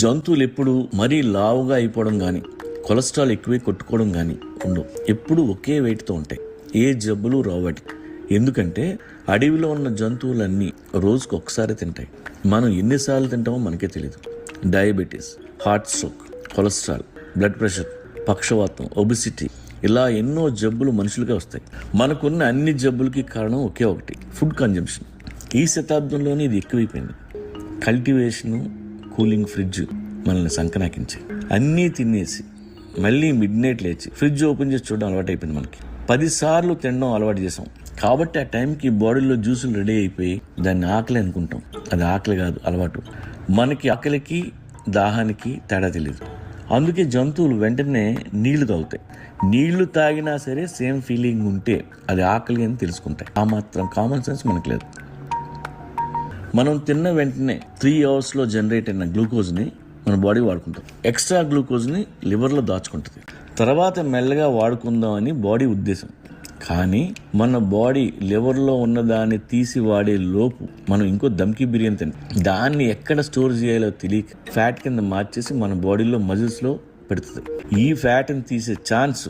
జంతువులు ఎప్పుడు మరీ లావుగా అయిపోవడం కానీ కొలెస్ట్రాల్ ఎక్కువే కొట్టుకోవడం కానీ ఉండవు. ఎప్పుడు ఒకే వెయిట్తో ఉంటాయి. ఏ జబ్బులు రావటి ఎందుకంటే అడవిలో ఉన్న జంతువులన్నీ రోజుకు ఒకసారి తింటాయి. మనం ఎన్నిసార్లు తింటామో మనకే తెలియదు diabetes heart stroke cholesterol blood pressure పక్షవాతం ఒబిసిటీ ఇలా ఎన్నో జబ్బులు మనుషులకే వస్తాయి. మనకున్న అన్ని జబ్బులకి కారణం ఒకే ఒకటి ఫుడ్ కన్జంప్షన్. ఈ శతాబ్దంలోనే ఇది ఎక్కువైపోయింది. కల్టివేషను కూలింగ్ ఫ్రిడ్జ్ మనల్ని సంకనాకించి. అన్నీ తినేసి మళ్ళీ మిడ్ నైట్ లేచి ఫ్రిడ్జ్ ఓపెన్ చేసి చూడడం అలవాటు అయిపోయింది మనకి. పదిసార్లు తినడం అలవాటు చేసాం. కాబట్టి ఆ టైంకి బాడీలో జ్యూసులు రెడీ అయిపోయి దాన్ని ఆకలి అనుకుంటాం. అది ఆకలి కాదు అలవాటు. మనకి ఆకలికి దాహానికి తేడా తెలియదు అందుకే జంతువులు వెంటనే నీళ్ళు తాగుతాయి. నీళ్ళు తాగినా సరే సేమ్ ఫీలింగ్ ఉంటే అది ఆకలి అని తెలుసుకుంటాయి. ఆ మాత్రం కామన్ సెన్స్ మనకు లేదు. మనం తిన్న వెంటనే త్రీ అవర్స్లో జనరేట్ అయిన గ్లూకోజ్ని మన బాడీ వాడుకుంటాం. ఎక్స్ట్రా గ్లూకోజ్ని లివర్లో దాచుకుంటుంది. తర్వాత మెల్లగా వాడుకుందాం అని బాడీ ఉద్దేశం. కానీ మన బాడీ లివర్లో ఉన్న దాన్ని తీసి వాడే లోపు మనం ఇంకో దమ్కి బిర్యానీ తింటాం దాన్ని ఎక్కడ స్టోర్ చేయాలో తెలియక ఫ్యాట్ కింద మార్చేసి మన బాడీలో మజిల్స్లో పెడుతుంది. ఈ ఫ్యాట్ని తీసే ఛాన్స్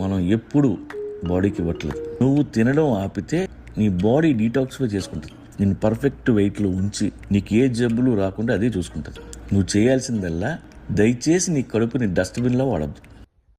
మనం ఎప్పుడు బాడీకి ఇవ్వట్లేదు. నువ్వు తినడం ఆపితే నీ బాడీ డీటాక్సిఫై చేసుకుంటుంది. నేను పర్ఫెక్ట్ వెయిట్లో ఉంచి నీకు ఏ జబ్బులు రాకుండా అదే చూసుకుంటుంది. నువ్వు చేయాల్సిందల్లా దయచేసి నీ కడుపుని డస్ట్బిన్లో వాడద్దు.